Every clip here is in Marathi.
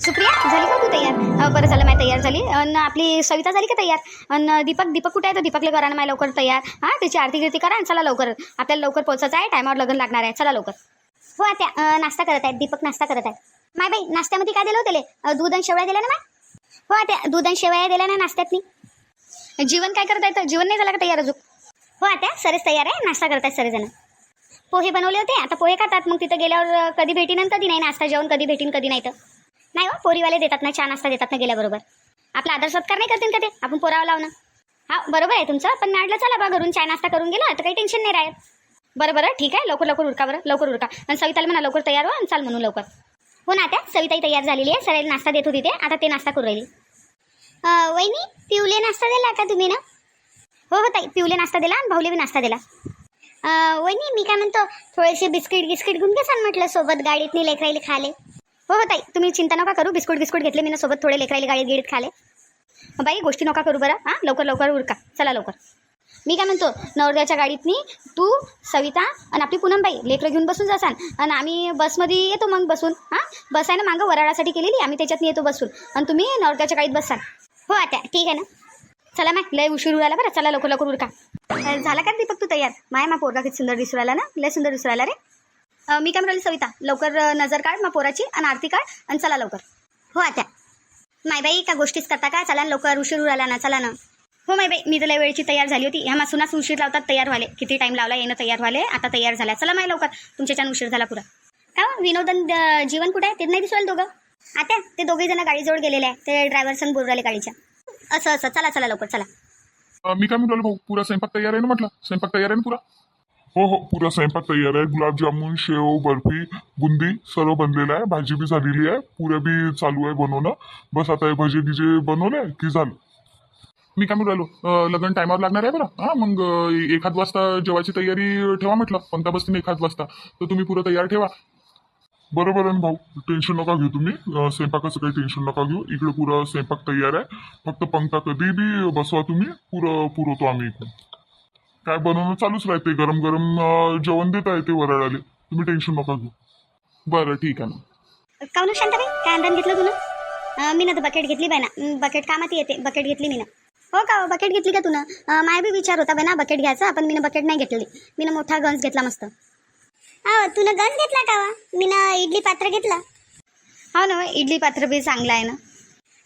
सुप्रिया झाली का तू तयार? बरं झालं माय तयार झाली. आणि आपली सविता झाली का तयार? आणि दीपक दीपक कुठे आहे तर दीपकला करा ना माय लवकर तयार. हां त्याची आरती गिरती करा आणि चला लवकर. आपल्याला लवकर पोहोचायचं आहे टायमावर लग्न लागणार आहे. चला लवकर. हो आता नाश्ता करत आहेत. दीपक नाश्ता करत आहे माय बाई नाश्त्यामध्ये काय दिलं होतं त्याले? दूध आणि शेवळ्या दिल्या ना माय? हो आता दूध आणि शेवळ्या दिल्या ना नाश्त्यातनी. जीवन काय करत आहे तर जीवन नाही झालं का तयार अजून? हो आता सरस तयार आहे. नाश्ता करत आहेत सगळेजण पोहे बनवले होते. आता पोहे खातात. मग तिथं गेल्यावर कधी भेटीन कधी नाही नाश्ता जेवण कधी भेटीन कधी नाही तर. नाही हो पोरीवाले देतात ना चहा नाश्ता देतात ना गेल्याबरोबर. आपला आदर सत्कार नाही करतील का ते? आपण पोरावं लावणं. हा बरोबर आहे तुमचं पण मी चला बा घरून चहा नाश्ता करून गेला तर काही टेन्शन नाही राहत. बरं बरं ठीक आहे लवकर लवकर उरका बरं लवकर उरका. आणि सविताला म्हणा लवकर तयार हो आणि चाल म्हणून लवकर. हो ना त्या सविताही तयार झालेली आहे सरायला नाश्ता देत होती ते आता ते नाश्ता करू राहिली. वहिनी पिवले नाश्ता दिला का तुम्ही ना? हो हो ताई पिवले नाश्ता दिला आणि भाऊले बी नाश्ता दिला. वहिनी मी काय म्हणतो थोडेसे बिस्किट गिस्किट घेऊन घेसान म्हटलं सोबत गाडीत मी लेकरायला खाले. हो हो ताई. तुम्ही चिंता नका करू. बिस्कुट बिस्कुट घेतले मी ना सोबत. थोडे लेकरायला गाडीत गिडीत खाले. बाई गोष्टी नका करू बरं. हां लवकर लवकर उरका. चला लवकर. मी काय म्हणतो नवरदेवाच्या गाडीतनी तू सविता आणि आपली पूनमबाई लेकरं घेऊन बसून जासान. आणि आम्ही बसमध्ये येतो मग बसून. हां? बस आहे ना मागं वराडासाठी केलेली. आम्ही त्याच्यातनी येतो बसून. आणि तुम्ही नवरदेवाच्या गाडीत बसाल. हो आता. ठीक आहे ना? चला माय लय उशीर उडाला बरं. चला लवकर लवकर उरका. झाला का दीपक तू तयार? माय मा पोरगा किती सुंदर दिसू राहिला ना? लय सुंदर दिसू राहिला रे. मी काय म्हणाली सविता लवकर नजर काढ मग पोराची आणि आरती काढ आणि चला लवकर. हो आता माय बाई का गोष्टीच करता का? चला ना लवकर उशीर उराला ना चला ना. हो माय बाई मी तुला वेळची तयार झाली होती. ह्या मासूनच उशीर लावतात तयार व्हाले किती टाईम लावला येणं तयार व्हाले आता तयार झाला चला माय लवकर. तुमच्याच्यानं उशीर झाला पुरा. का हो? विनोदन जीवन कुठे आहे? ते नाही दिसवाल दोघं? आता ते दोघे जण गाडीजवळ गेलेले आहे ते ड्रायव्हर संग बोलवले राहिले गाडीच्या. असं असं. चला चला लवकर. चला. मी काय म्हणतो भाऊ? पुरा स्वयंपाक तयार आहे ना म्हटलं? स्वयंपाक तयार आहे ना पुरा? हो हो. पुरा स्वयंपाक तयार आहे. गुलाबजामुन शेव बर्फी बुंदी सर्व बनलेलं आहे. भाजी बी झालेली आहे. पुऱ्या बी चालू आहे बनवणं. बस आता हे भजे गिजे बनवले की झालं. मी काय म्हणून राहिलो? लग्न टायमावर लागणार आहे बरं. हां मग एखाद वाजता जेवायची तयारी ठेवा म्हटलं. पंता बसतीने एखाद वाजता. तर तुम्ही पुरं तयार ठेवा. बरोबर आहे ना भाऊ. टेन्शन नका घेऊ तुम्ही. स्वयंपाकाचं काही टेन्शन नका घेऊ. इकडे पुरा स्वयंपाक तयार आहे. फक्त पंखा कधी बी बसवा तुम्ही. पुरं पुरवतो आम्ही इकडे. काय बनवणं चालूच राहते. गरम गरम अं, जेवण देत आहे ते वराळाले तुम्ही टेन्शन नका घेऊ. बरं ठीक आहे ना. काऊन शांताबाई काय अंदाज घेतलं तुला मी ना तर बकेट घेतली बाय ना. बकेट कामात येते. बकेट घेतली मी ना हो का? बकेट घेतली का तुला माय बी विचार होता बाय ना बकेट घ्यायचा पण मी बकेट नाही घेतलेली मी मोठा गंज घेतला मस्त. हो तुला गंज घेतला का मी ना इडली पात्र घेतला. हो ना इडली पात्र बी चांगलं आहे ना.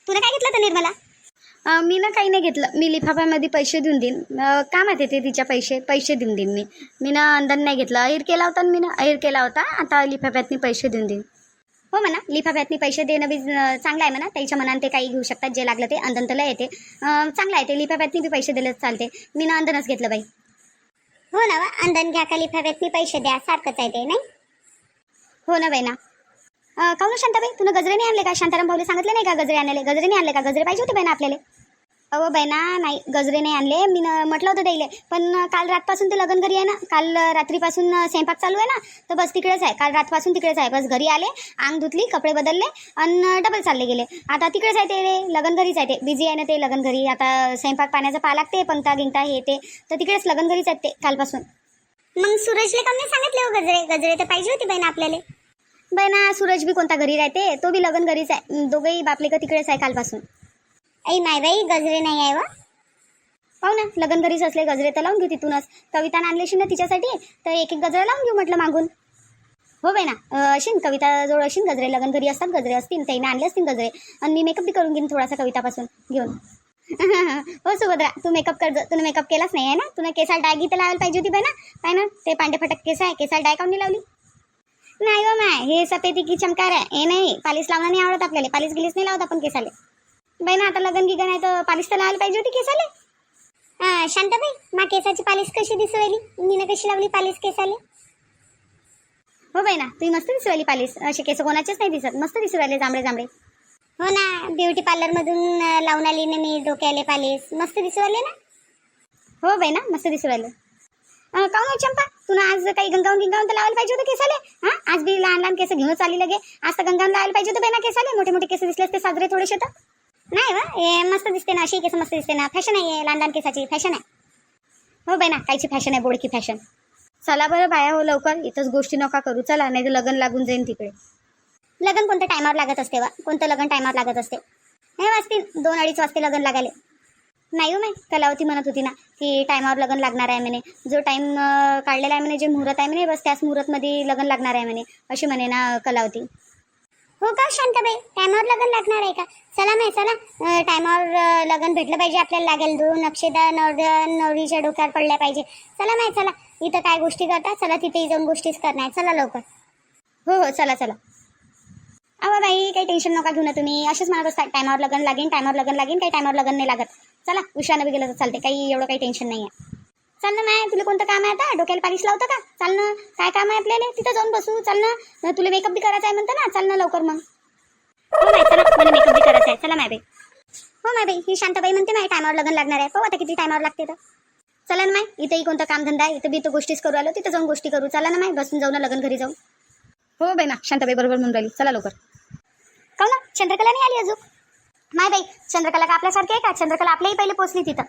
तुला काय घेतलं तर निर्मला? मी ना काही नाही घेतलं. मी लिफाफ्यामध्ये पैसे देऊन देईन. अं, कामात येते तिच्या पैसे पैसे देऊन देईन मी. मी ना अंदन नाही घेतलं. अहीर केला होता मी ना? अहीर केला होता. आता लिफाफ्यातनी पैसे देऊन देईन. हो म्हणा लिफाफ्यातनी पैसे देणं बी चांगलं आहे म्हणा. त्याच्या मनात ते काही घेऊ शकतात. जे लागलं ते. अंदनतला येते. चांगलं आहे ते. लिफाफ्यातनी बी पैसे दिले चालते. मी ना अंदनच घेतलं बाई. हो ना वा. अंदन घ्या का लिफाफ्यातनी पैसे द्या. सारखंच आहे ते नाही? हो ना बाई ना. काहून शांताबाई? तुला गजरे नाही आणले का? शांताराम भाऊले सांगितले नाही का गजरे आणले गजरे नाही आणले का? गजरे पाहिजे होते बाई ना आपल्याला. अहो ना नाही गजरे नाही आणले. मी म्हटलं होतं द्यायले पण काल रातपासून ते लग्न घरी आहे ना. काल रात्रीपासून स्वयंपाक चालू आहे ना. तर बस तिकडेच आहे. काल रातपासून तिकडेच आहे. बस घरी आले अंग धुतली कपडे बदलले आणि डबल चालले गेले. आता तिकडेच आहे ते लग्न घरीच आहे ते. बिझी आहे ना ते लग्न घरी. आता स्वयंपाक पाण्याचं पा लागते पंता गिंता हे ते. तर तिकडेच लग्न घरीच आहेत ते कालपासून. मग सूरजले कमी सांगितले हो गजरे? गजरे तर पाहिजे होते बहीण आपल्याला. बहिणा सूरज बी कोणता घरी राहते तो बी लग्न घरीच आहे. दोघंही बापले का तिकडेच आहे कालपासून. ऐ नाही बाई गजरे नाही आहे वा. पाहू ना लग्न घरीच असले गजरे तर लावून घेऊ तिथूनच. कविता आणलेशी ना तिच्यासाठी तर एक एक गजरा लावून घेऊ म्हटलं मागून. हो बाई ना अशीन कविता जवळ अशीन गजरे लग्न घरी असतात गजरे असतील ताईने आणले असतील गजरे. आणि मी मेकअप बी करून घेईन थोडासा कवितापासून घेऊन. हो सुभद्रा तू मेकअप कर तुला मेकअप केलाच नाही आहे ना? तुला केसाल डाय गीत लावायला पाहिजे होती बाई ना पाय ना ते पांडे फटक केस आहे केसाल डाय काऊन लावली? नाही हो माय हे सफेदी की चमकार आहे. हे नाही पालीस लावणं नाही आवडत आपल्याला. पालीस गिलीस नाही लावत आपण केसाले. बाई ना आता लग्न गिगन आहे तर पालिश तर लावायला पाहिजे होती केसाले. हा शांताबाई मा केसाची पालिश कशी दिसवली मी मीनं कशी लावली पालिश केसाले? हो बाई ना तुम्ही मस्त दिसवली पालिश. असे केस कोणाचेच नाही दिसत. मस्त दिसू राहिले जांभळे जांभळे. हो ना ब्युटी पार्लर मधून लावून आली ना मी डोक्याले पालिश. मस्त दिसू राहिले ना? हो बाई ना मस्त दिसू राहिले. काऊन हो चंपा? तुला आज काही गंगावून गिंगावून तर लावायला पाहिजे होतं केसाले? हा आज बी लहान लहान केस घेऊन चालली लगे. आज तर गंगावून लावायला पाहिजे होतं बाई ना केसाले. मोठे मोठे केस दिसले असते साजरे थोडेसे तर. नाही वा हे मस्त दिसते ना अशी केस मस्त दिसते ना. फॅशन आहे लहान लहान केसाची. फॅशन आहे. हो बाई ना कायची फॅशन आहे बोडकी फॅशन चला बरं बाया हो लवकर. इथंच गोष्टी नका करू. चला नाही तर लग्न लागून जाईन तिकडे. लग्न कोणत्या टायमावर लागत असते वा? कोणतं लग्न टायमावर लागत असते? नाही वाजतील दोन अडीच वाजते लग्न लागायले. नाही हो माय कलावती म्हणत होती ना की टायमावर लग्न लागणार आहे म्हणे. जो टाईम काढलेला आहे म्हणे जे मुहूर्त आहे म्हणे बस त्याच मुहूर्तमध्ये लग्न लागणार आहे म्हणे अशी म्हणे ना कलावती. हो का शांताबाई? टायमावर लगन लागणार आहे का? चला माय चला. टायमावर लगन भेटलं पाहिजे आपल्याला लागेल. दोन नक्षेदा नवर नवरीच्या डोक्यावर पडल्या पाहिजे. चला माय चला. इथं काय गोष्टी करता चला तिथे जाऊन गोष्टीच करणार. चला लवकर. हो हो चला चला. अहो बाई काही टेन्शन नका घेऊ ना तुम्ही. असेच म्हणत असता टायमावर लगन लागेन टायमावर लगन लागेन. काही टायमावर लगन नाही लागत. चला उशिरानं बी गेलं तर चालते काही एवढं काही टेन्शन नाही आहे चाल ना माय तुला कोणतं काम आहे आता? डोक्याला पालिश लावतं का? चाल ना काय काम आहे आपल्याला? तिथं जाऊन बसू. चाल ना तुला मेकअप बी करायचा आहे म्हणतं ना चाल ना लवकर मग. हो माय चला मला मेकअप बी करायचा आहे. चला माय बाई. हो माय बाई ही शांताबाई म्हणते माय टायमावर लग्न लागणार आहे. हो आता किती टायमावर लागते तर. चला ना माय इथंही कोणतं कामधंदा आहे? इथं बी तो गोष्टीच करू आलो तिथं जाऊन गोष्टी करू. चला ना माय बसून जाऊ ना लग्न घरी जाऊ हो बाई ना शांताबाई बरोबर म्हणून राहिली. चला लवकर. का ना चंद्रकला नाही आली अजून? माय बाई चंद्रकला का आपल्यासारखी आहे का? चंद्रकला आपल्याही पहिले पोचली तिथं.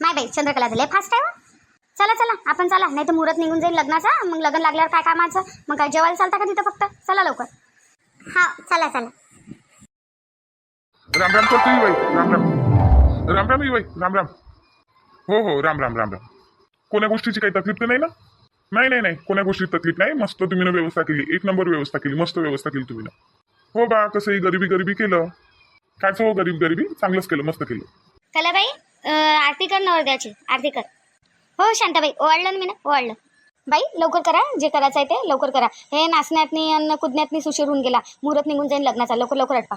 माय बाई चंद्रकला झाले फास्ट आहे हो. चला चला. आपण चला. नाही तर मुहूर्त निघून जाईल लग्नाचा. मग लग्न लागल्यावर काय कामाचं? मग काय जेवायला चालता का तिथं फक्त? चला लवकर. हा चला चला. राम राम करतो बाई राम राम. राम राम बाई राम राम. हो हो. राम राम राम राम. कोण्या गोष्टीची काही तकलीफ तर नाही ना? नाही नाही नाही. कोण्या गोष्टीची तकलीफ नाही. मस्त तुम्ही ना व्यवस्था केली. एक नंबर व्यवस्था केली. मस्त व्यवस्था केली तुम्ही ना हो बा कसंही गरिबी गरिबी केलं. कायच हो गरीब गरिबी? चांगलंच केलं. मस्त केलं. कलाबाई आरती कर नवरद्याची आरती कर. हो शांताबाई. ओवाळलं ना मी ना ओवाळलं. बाई लवकर करा. जे करायचं आहे ते लवकर करा. हे नाचण्यातनी आणि कुदण्यातनी सुशीर होऊन गेला. मुहूर्त निघून जाईल लग्नाचा. लवकर लवकर अटपा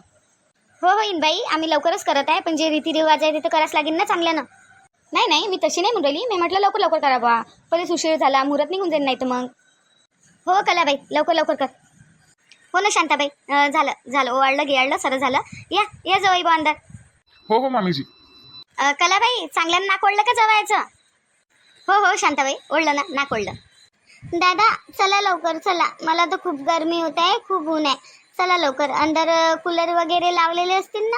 हो होईन बाई. आम्ही लवकरच करत आहे पण जे रीतिरिवाज आहे ते तर करायच लागेल ना चांगल्यानं. नाही नाही मी तशी नाही म्हणून राहिली मी म्हटलं लवकर लवकर करा बा पहिले सुशीर झाला मुहूर्त निघून जाईल नाही तर मग. हो कलाबाई लवकर लवकर कर. हो ना शांताबाई. अं, झालं झालं. ओवाळलं गिळलं सरळ झालं. या या जवळ बा अंदर हो हो मामीजी. अ, कलाबाई चांगल्यानं नाक ओढलं का जवायचं हो हो शांताबाई ओढलं ना नाक ओढलं. दादा चला लवकर चला. मला तर खूप गरमी होत आहे खूप ऊन आहे. चला लवकर. अंदर कूलर वगैरे लावलेले असतील ना?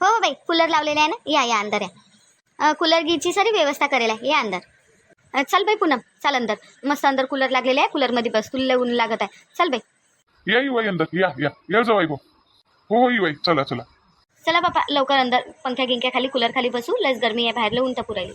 हो हो बाई कूलर लावलेले आहे ना? या या अंदर या. कूलर घ्यायची सारी व्यवस्था करेल आहे. या अंदर. चल बाई पूनम चल अंदर. मस्त अंदर कूलर लागलेले आहे. कूलरमध्ये बस. तुला ऊन लागत आहे. चल बाई. या यू बाई अंदर. या या. या जाऊ बाई हो हो यू बाई. चला चला. चला बापा लवकर अंदर. पंख्या गिंक्या खाली कूलर खाली बसू. लस गरमी आहे बाहेर ऊन तर पुरायली.